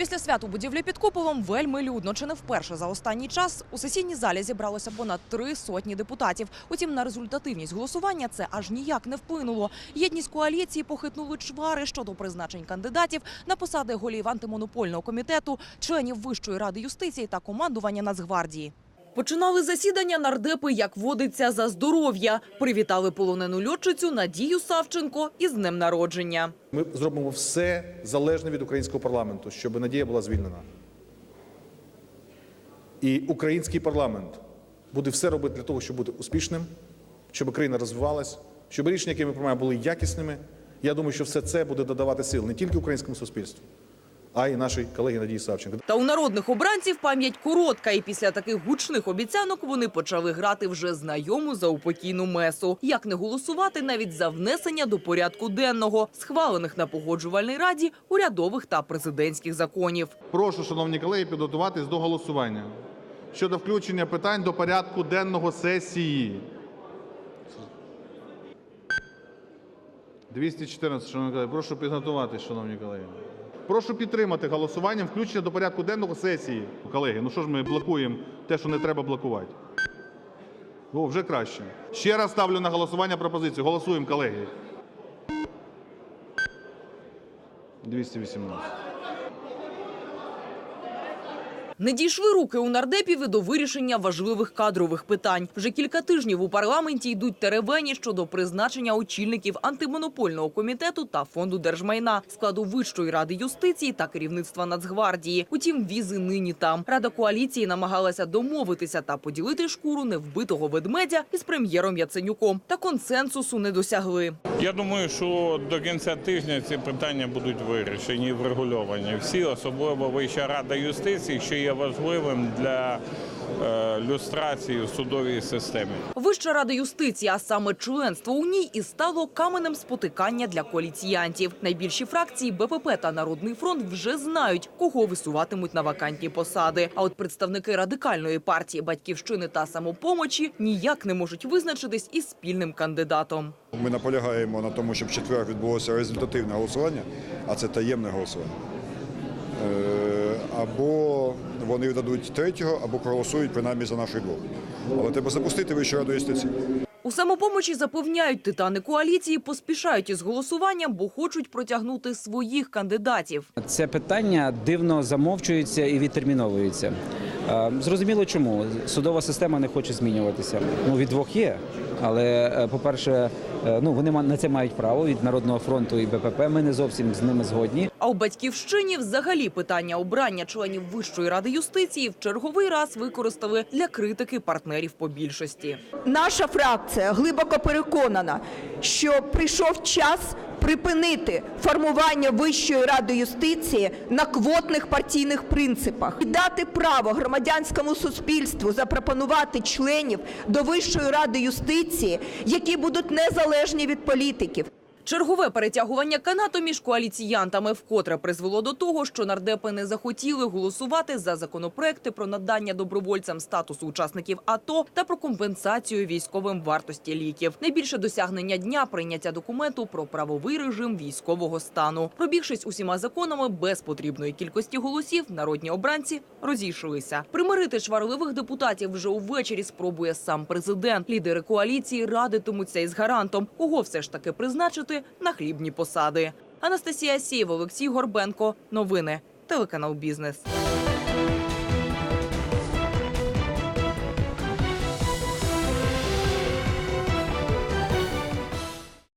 Після свят у будівлі під куполом вельми людно. Чи не вперше за останній час у сесійній залі зібралося понад три сотні депутатів. Утім, на результативність голосування це аж ніяк не вплинуло. Єдність коаліції похитнули чвари щодо призначень кандидатів на посади голів антимонопольного комітету, членів Вищої ради юстиції та командування Нацгвардії. Починали засідання нардепи, як водиться за здоров'я. Привітали полонену льотчицю Надію Савченко із днем народження. Ми зробимо все залежне від українського парламенту, щоб Надія була звільнена. І український парламент буде все робити для того, щоб бути успішним, щоб країна розвивалась, щоб рішення, які ми приймаємо, були якісними. Я думаю, що все це буде додавати сил не тільки українському суспільству, а й нашій колеги Надії Савченко. Та у народних обранців пам'ять коротка, і після таких гучних обіцянок вони почали грати вже знайому заупокійну месу. Як не голосувати навіть за внесення до порядку денного, схвалених на погоджувальній раді урядових та президентських законів. Прошу, шановні колеги, підготуватись до голосування щодо включення питань до порядку денного сесії. 214, шановні колеги. Прошу підготуватись, шановні колеги. Прошу підтримати голосуванням включення до порядку денного сесії. Колеги, ну що ж ми блокуємо те, що не треба блокувати? О, вже краще. Ще раз ставлю на голосування пропозицію. Голосуємо, колеги. 218. Не дійшли руки у нардепів і до вирішення важливих кадрових питань. Вже кілька тижнів у парламенті йдуть теревені щодо призначення очільників антимонопольного комітету та фонду держмайна, складу Вищої ради юстиції та керівництва Нацгвардії. Утім, візи нині там. Рада коаліції намагалася домовитися та поділити шкуру невбитого ведмедя із прем'єром Яценюком. Та консенсусу не досягли. Я думаю, що до кінця тижня ці питання будуть вирішені врегульовані. Всі, особливо Вища рада юстиції, що є важливим для е, люстрації в судовій системі. Вища рада юстиції, а саме членство у ній, і стало каменем спотикання для коаліціянтів. Найбільші фракції БПП та Народний фронт вже знають, кого висуватимуть на вакантні посади. А от представники радикальної партії батьківщини та самопомочі ніяк не можуть визначитись із спільним кандидатом. Ми наполягаємо на тому, щоб в четвер відбулося результативне голосування, а це таємне голосування. Або вони дадуть третього, або проголосують принаймні за наш блок. Але треба запустити Вищу раду юстиції. У самопомочі запевняють, титани коаліції поспішають із голосуванням, бо хочуть протягнути своїх кандидатів. Це питання дивно замовчується і відтерміновується. Е, Зрозуміло, чому судова система не хоче змінюватися. Ну від двох є. Але, е, по-перше, е, ну вони ма- на це мають право від Народного фронту і БПП. Ми не зовсім з ними згодні. А у батьківщині взагалі питання обрання членів Вищої ради юстиції в черговий раз використали для критики партнерів по більшості. Наша фракція глибоко переконана, що прийшов час припинити формування Вищої ради юстиції на квотних партійних принципах і дати право громадянському суспільству запропонувати членів до Вищої ради юстиції, які будуть незалежні від політиків. Чергове перетягування канату між коаліціянтами вкотре призвело до того, що нардепи не захотіли голосувати за законопроекти про надання добровольцям статусу учасників АТО та про компенсацію військовим вартості ліків. Найбільше досягнення дня прийняття документу про правовий режим військового стану. Пробігшись усіма законами без потрібної кількості голосів, народні обранці розійшлися. Примирити шварливих депутатів вже увечері спробує сам президент. Лідери коаліції радитимуться із гарантом, кого все ж таки призначити на хлібні посади. Анастасія Сєєва, Олексій Горбенко. Новини. Телеканал Бізнес.